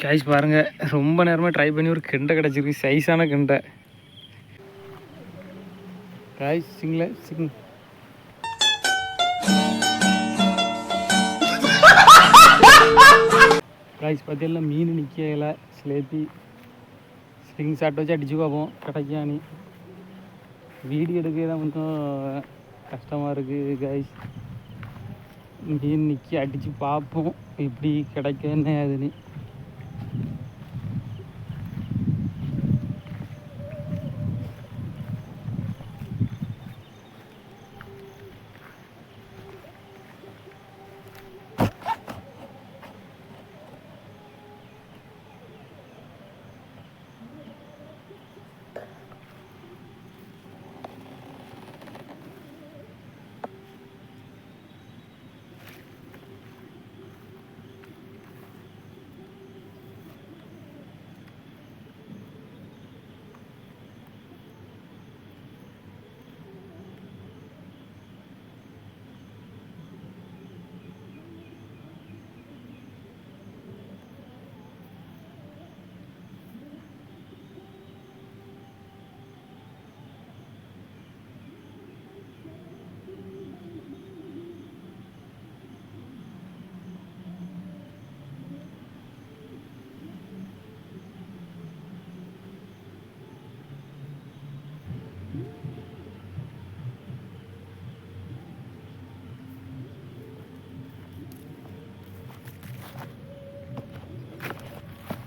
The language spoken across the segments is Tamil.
கேஷ் பாருங்கள் ரொம்ப நேரமாக ட்ரை பண்ணி ஒரு கெண்டை கிடச்சிருக்கு. சைஸான கெண்டை. Guys single Singh. காய்ஸ் பார்த்தீங்கன்னா மீன் நிற்கல சிலேப்பி ஸ்லிங் ஷாட் வச்சு அடிச்சு பார்ப்போம். கிடைக்கானி வீடியோ எடுக்க தான் கொஞ்சம் கஷ்டமாக இருக்குது காய்ஸ் மீன் நிற்கி அடித்து பார்ப்போம். இப்படி கிடைக்க என்ன ஆகுதுன்னு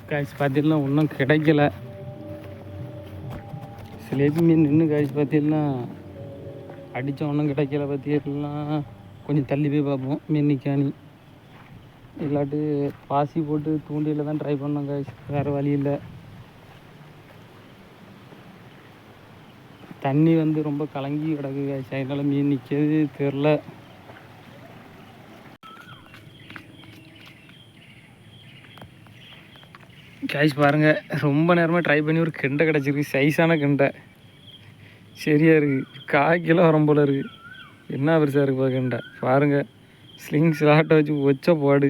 காய்ச்சி பார்த்தீங்கன்னா ஒன்றும் கிடைக்கல. சிலேபி மீன் நின்று காய்ச்சி பார்த்தீங்கன்னா அடித்த ஒன்றும் கிடைக்கல பார்த்தீங்கன்னா கொஞ்சம் தள்ளி போய் பார்ப்போம். மீன் நிற்காணி இல்லாட்டி பாசி போட்டு தூண்டியில் தான் ட்ரை பண்ணோம் காய்ச்சி வேறு வழி இல்லை. தண்ணி வந்து ரொம்ப கலங்கி கிடக்கு காய்ச்சி அதனால மீன் நிற்கிறது தெரில கேஷ் பாருங்கள் ரொம்ப நேரமாக ட்ரை பண்ணி ஒரு கெண்டை கிடச்சிருக்கு. சைஸான கெண்டை. சரியாக இருக்குது காய்க்கெல்லாம் கிலோ வரும் இருக்குது என்ன பெருசாக இருக்குது பா கெண்டை. பாருங்கள் ஸ்லிங் ஸ்லாட்டை வச்சு ஒச்ச பாடு.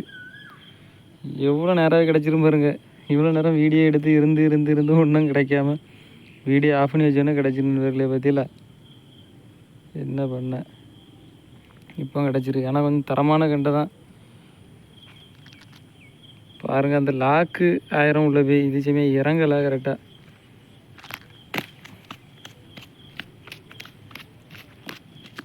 எவ்வளோ நேரம் கிடச்சிரும் பாருங்கள் இவ்வளோ நேரம் வீடியோ எடுத்து இருந்து இருந்து இருந்து ஒன்றும் கிடைக்காம வீடியோ ஆஃப் பண்ணி வச்சோன்னே கிடச்சிருந்து வரல பற்றியில என்ன பண்ண? இப்போ கிடச்சிருக்கு. ஆனால் கொஞ்சம் தரமான கெண்டை தான். பாருங்கள் அந்த லாக்கு ஆயிரம் உள்ள போய் இது சமயம் இறங்கலை கரெக்டாக